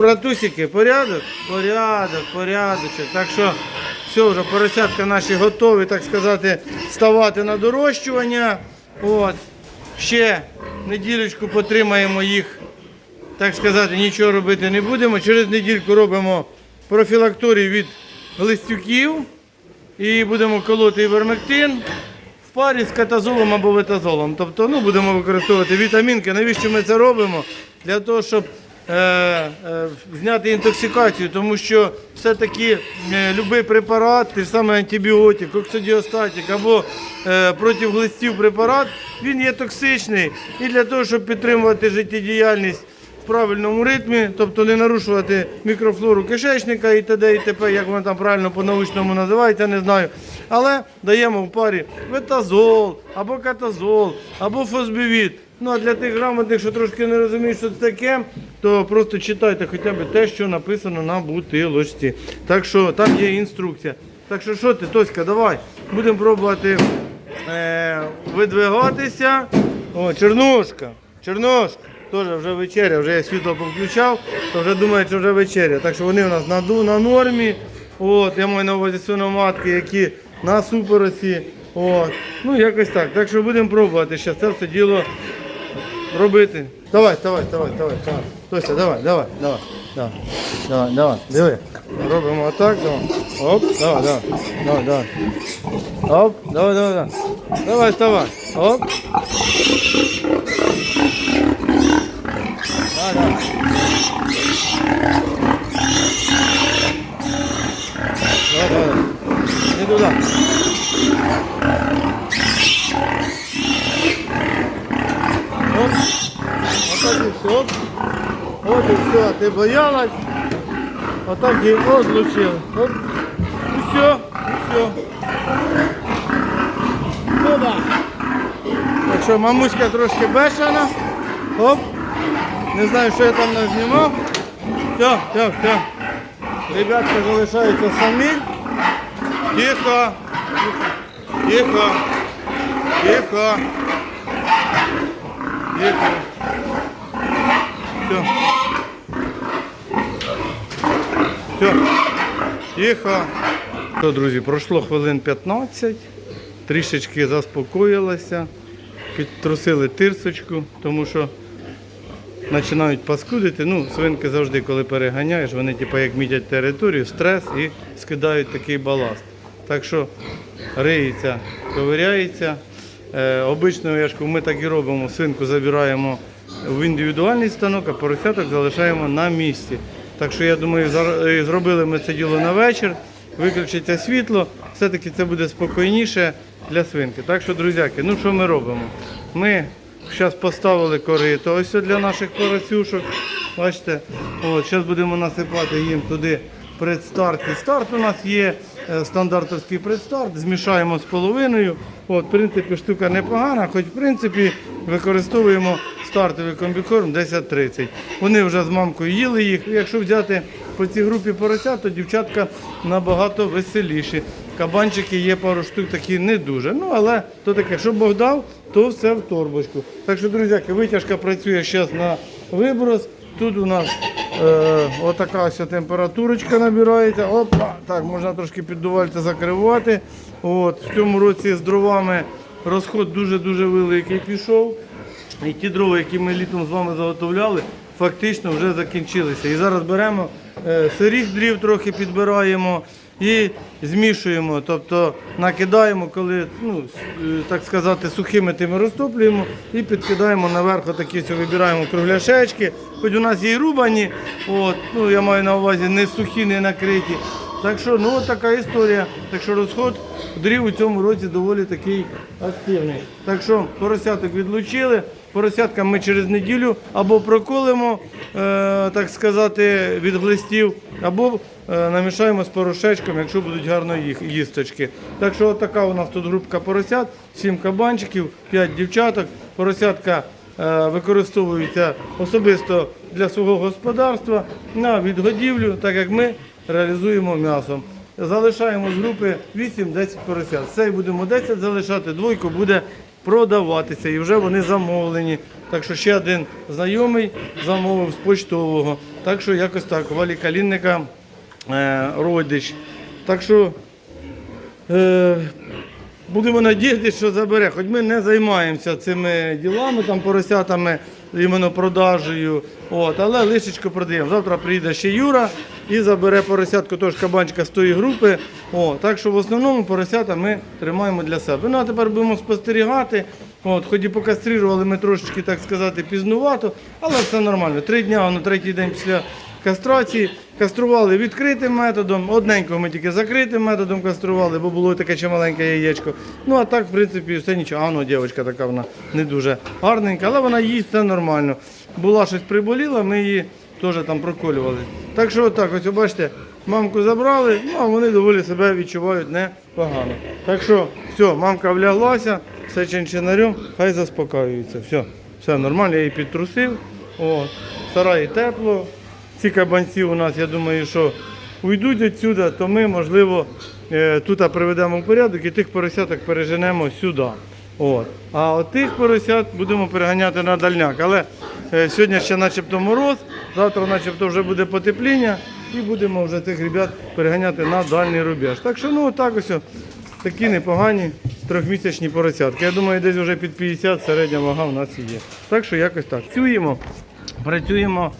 Братусики, порядок? Порядок, порядочок. Так що все, вже поросятка наші готові, так сказати, ставати на дорощування. От. Ще неділечку потримаємо їх, так сказати, нічого робити не будемо. Через недільку робимо профілакторію від глистюків і будемо колоти івермектин в парі з катазолом або ветазолом. Тобто ну, будемо використовувати вітамінки. Навіщо ми це робимо? Для того, щоб зняти інтоксикацію, тому що все-таки е, будь-який препарат, той самий антибіотик, оксидіостатик або е, проти глистів препарат, він є токсичний. І для того, щоб підтримувати життєдіяльність в правильному ритмі, тобто не нарушувати мікрофлору кишечника і т.д. і т.п., як воно там правильно по-научному називається, не знаю. Але даємо в парі ветазол, або катазол, або фосбівіт. Ну а для тих грамотних, що трошки не розуміють, що це таке, то просто читайте хоча б те, що написано на бутилочці. Так що там є інструкція. Так що що ти, Тоська, давай, будемо пробувати е, видвигатися. О, Чернушка, Чернушка. Теж вже вечеря, вже я світло повключав, то вже думають, що вже вечеря. Так що вони у нас на, на нормі. От, я маю на увазі свиноматки, які на супоросі. От. Ну, якось так. Так що будемо пробувати ще це все діло робити. Давай, давай, давай, давай, давай. Тося, давай, давай, давай. Давай, давай, давай. Диви. Робимо отак, давай. Оп, давай, давай. Давай, давай. Оп, давай, давай, давай. Давай, вставай. Оп. Давай, давай. Давай, давай. Не туда. Оп. Отак і все. От Ти боялась. Отак і одлучили. Оп. І все. І все. Туда. Так що мамуська трошки бешена. Оп. Не знаю, що я там назнімав. Все, все, все. Ребятка залишаються самі. Тихо. Тихо. Тихо. Тихо. Все. Все. Тихо. То, друзі, пройшло хвилин 15. Трішечки заспокоїлася. Підтрусили тирсочку, тому що починають паскудити. Ну, свинки завжди, коли переганяєш, вони типу, як мітять територію, стрес і скидають такий баласт. Так що риється, ковиряється. Е, обично, я ми так і робимо. Свинку забираємо в індивідуальний станок, а поросяток залишаємо на місці. Так що я думаю, е, зробили ми це діло на вечір, виключиться світло, все-таки це буде спокійніше для свинки. Так що, друзяки, ну що ми робимо? Ми зараз поставили корито ось для наших поросюшок. Бачите, зараз будемо насипати їм туди предстарт. І старт у нас є стандартовський предстарт, змішаємо з половиною. От, в принципі, штука непогана, хоч в принципі використовуємо стартовий комбікорм 10-30. Вони вже з мамкою їли їх. Якщо взяти по цій групі поросят, то дівчатка набагато веселіші. Кабанчики є пару штук такі не дуже. Ну, але то таке, що Бог дав, то все в торбочку. Так що, друзяки, витяжка працює зараз на виброс. Тут у нас е, отака ось температурочка набирається. Опа, так, можна трошки піддувальця закривати. От, в цьому році з дровами розход дуже-дуже великий пішов. І ті дрова, які ми літом з вами заготовляли, фактично вже закінчилися. І зараз беремо сиріх дрів, трохи підбираємо і змішуємо. Тобто накидаємо, коли, ну, е, так сказати, сухими тими розтоплюємо і підкидаємо наверх отакі ось вибираємо кругляшечки. Хоч у нас є і рубані, от, ну, я маю на увазі не сухі, не накриті. Так що ну така історія. Так що розход дрів у цьому році доволі такий активний. Так що поросяток відлучили. Поросяткам ми через неділю або проколимо, е, так сказати, від глистів, або е, намішаємо з порошечком, якщо будуть гарно їх їсточки. Так що така у нас тут групка поросят, 7 кабанчиків, 5 дівчаток. Поросятка е, використовуються особисто для свого господарства на відгодівлю, так як ми реалізуємо м'ясом. Залишаємо з групи 8-10 поросят. Цієї будемо 10 залишати, двойку буде продаватися і вже вони замовлені. Так що ще один знайомий замовив з почтового. Так що якось так, Валі Калінника е, родич. Так що е, будемо надіятися, що забере. Хоч ми не займаємося цими ділами, там поросятами, іменно продажею. От, але лишечко продаємо. Завтра приїде ще Юра і забере поросятку, тож кабанчика з тої групи. О, так що в основному поросята ми тримаємо для себе. Ну а тепер будемо спостерігати. От, хоч і покастрирували ми трошечки, так сказати, пізнувато, але все нормально. Три дня, на третій день після кастрації. Кастрували відкритим методом. Одненького ми тільки закритим методом кастрували, бо було таке чималеньке яєчко. Ну а так, в принципі, все нічого. А ну, дівчинка така вона не дуже гарненька, але вона їсть все нормально. Була щось приболіла, ми її теж там проколювали. Так що отак, ось бачите, мамку забрали, ну а вони доволі себе відчувають непогано. Так що, все, мамка вляглася, все чинчинарем, хай заспокоюється. Все, все нормально, я її підтрусив. О, сараї тепло. Ці кабанці у нас, я думаю, що уйдуть відсюди, то ми, можливо, е, тут приведемо в порядок і тих поросяток переженемо сюди. От. А от тих поросят будемо переганяти на дальняк. Але е, сьогодні ще начебто мороз, завтра начебто вже буде потепління і будемо вже тих ребят переганяти на дальній рубеж. Так що ну отак ось такі непогані трьохмісячні поросятки. Я думаю, десь вже під 50 середня вага у нас є. Так що якось так. Працюємо, працюємо,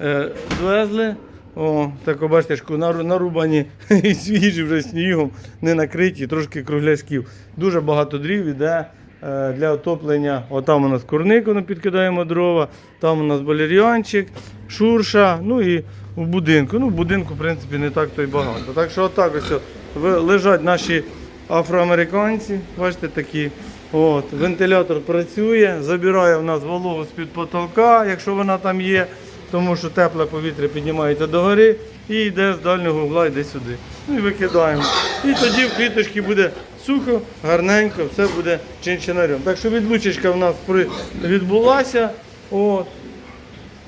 е, звезли. О, так бачите, нарубані і свіжі вже снігом, не накриті, трошки кругляшків. Дуже багато дрів іде е, для отоплення. Отам у нас курник, воно підкидаємо дрова, там у нас балеріанчик, шурша, ну і в будинку. Ну, в будинку, в принципі, не так то й багато. Так що отак ось лежать наші афроамериканці, бачите, такі. От, вентилятор працює, забирає в нас вологу з-під потолка, якщо вона там є, тому що тепле повітря піднімається догори і йде з дальнього угла, йде сюди. Ну і викидаємо. І тоді в кліточці буде сухо, гарненько, все буде чинчинарем. Так що відлучечка в нас відбулася. От.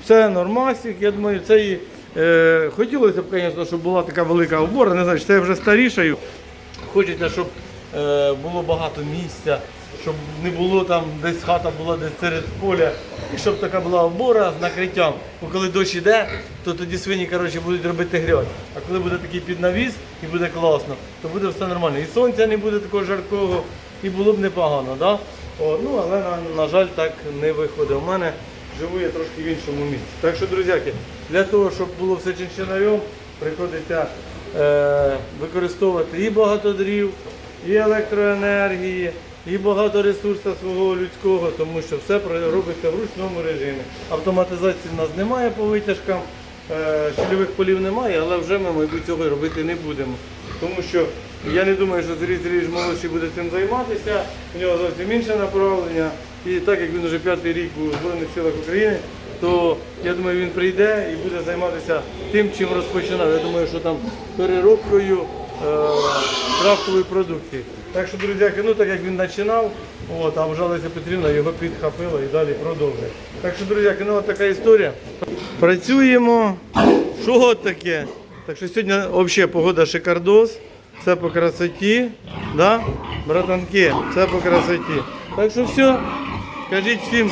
Все нормасик, я думаю, це і е, хотілося б, звісно, щоб була така велика обора. Не знаю, чи це вже старішаю. Хочеться, щоб е, було багато місця, щоб не було там десь хата була десь серед поля, і щоб така була обора з накриттям. Бо коли дощ іде, то тоді свині коротше, будуть робити грязь. А коли буде такий піднавіс і буде класно, то буде все нормально. І сонця не буде такого жаркого, і було б непогано. Да? О, ну, але на, на жаль, так не виходить. У мене живу я трошки в іншому місці. Так що, друзяки, для того, щоб було все чинчинарем, приходиться е, використовувати і багато дрів, і електроенергії, і багато ресурсу свого людського, тому що все робиться в ручному режимі. Автоматизації в нас немає по витяжкам, е, щільових полів немає, але вже ми, мабуть, цього робити не будемо. Тому що я не думаю, що Сергій Сергійович молодший буде цим займатися, у нього зовсім інше направлення. І так як він вже п'ятий рік у Збройних силах України, то я думаю, він прийде і буде займатися тим, чим розпочинав. Я думаю, що там переробкою е, крафтової продукції. Так що, друзяки, ну так як він починав, от, а вже Леся Петрівна його підхопила і далі продовжує. Так що, друзяки, ну така історія. Працюємо. Що таке? Так що сьогодні взагалі погода шикардос, все по красоті, да? братанки, все по красоті. Так що все, кажіть всім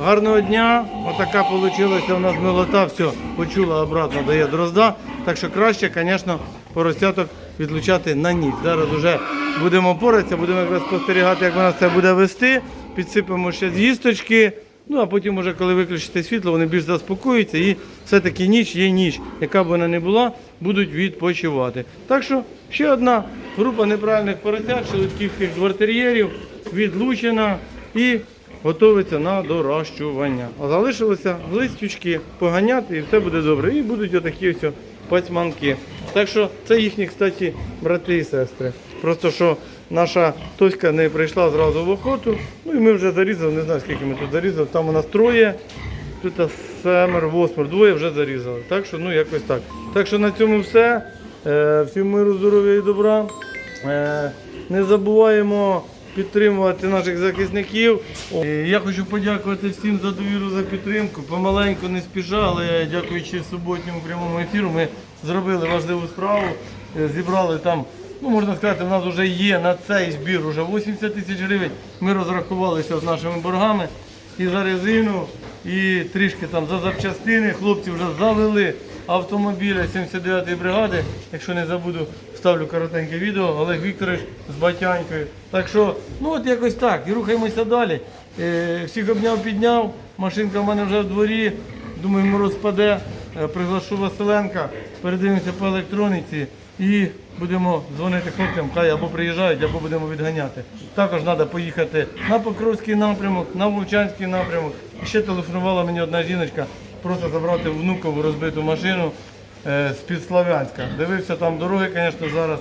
гарного дня. Отака вийшла у нас милота, все, почула обратно дає дрозда. Так що краще, звісно, поросяток відлучати на ніч. Зараз вже будемо поратися, будемо якраз спостерігати, як вона це буде вести. Підсипемо ще з'їсточки. Ну, а потім, уже, коли виключите світло, вони більш заспокоюються і все-таки ніч є ніч, яка б вона не була, будуть відпочивати. Так що ще одна група неправильних поросят, шелудьківських двортер'єрів відлучена і готується на доращування. А залишилося листючки поганяти і все буде добре. І будуть отакі ось пацьманки. Так що це їхні, кстати, брати і сестри. Просто що наша Тоська не прийшла зразу в охоту. Ну і ми вже зарізали, не знаю скільки ми тут зарізали. Там у нас троє, тут семер, восьмер, двоє вже зарізали. Так що ну якось так. Так що на цьому все. Е, всім миру, здоров'я і добра. Е, не забуваємо підтримувати наших захисників. Я хочу подякувати всім за довіру за підтримку. Помаленьку не спіша, але дякуючи суботньому прямому ефіру, ми зробили важливу справу. Е, Зібрали там, ну можна сказати, в нас вже є на цей збір вже 80 тисяч гривень. Ми розрахувалися з нашими боргами. І за резину, і трішки там за запчастини. Хлопці вже завели автомобіля 79-ї бригади. Якщо не забуду, вставлю коротеньке відео. Олег Вікторович з батянькою. Так що, ну от якось так. І рухаємося далі. Е, всіх обняв, підняв. Машинка в мене вже в дворі. Думаю, мороз паде. Е, Приглашу Василенка, передивимося по електроніці і будемо дзвонити хлопцям, хай або приїжджають, або будемо відганяти. Також треба поїхати на Покровський напрямок, на Вовчанський напрямок. Ще телефонувала мені одна жіночка, просто забрати внукову розбиту машину е, з-під Славянська. Дивився там дороги, звісно, зараз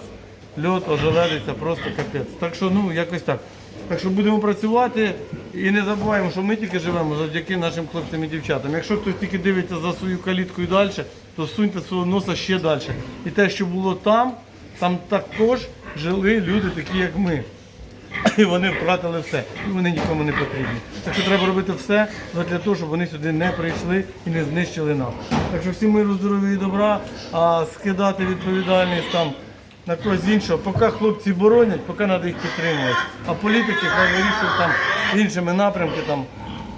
льот ожеледиться, просто капець. Так що, ну, якось так. Так що будемо працювати і не забуваємо, що ми тільки живемо завдяки нашим хлопцям і дівчатам. Якщо хтось тільки дивиться за свою каліткою далі, то суньте свого носа ще далі. І те, що було там, там також жили люди, такі як ми. І вони втратили все, і вони нікому не потрібні. Так що треба робити все для того, щоб вони сюди не прийшли і не знищили нас. Так що всім миру, здоров'я і добра, а скидати відповідальність там на когось іншого, поки хлопці боронять, поки треба їх підтримувати. А політики хай вирішують там іншими напрямки там.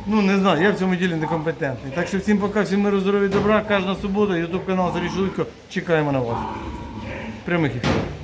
Ну не знаю, я в цьому ділі некомпетентний. Так що всім пока, всім миру, здоров'я добра. Кожна субота, ютуб канал Зарій. Чекаємо на вас. Прямих ефірів.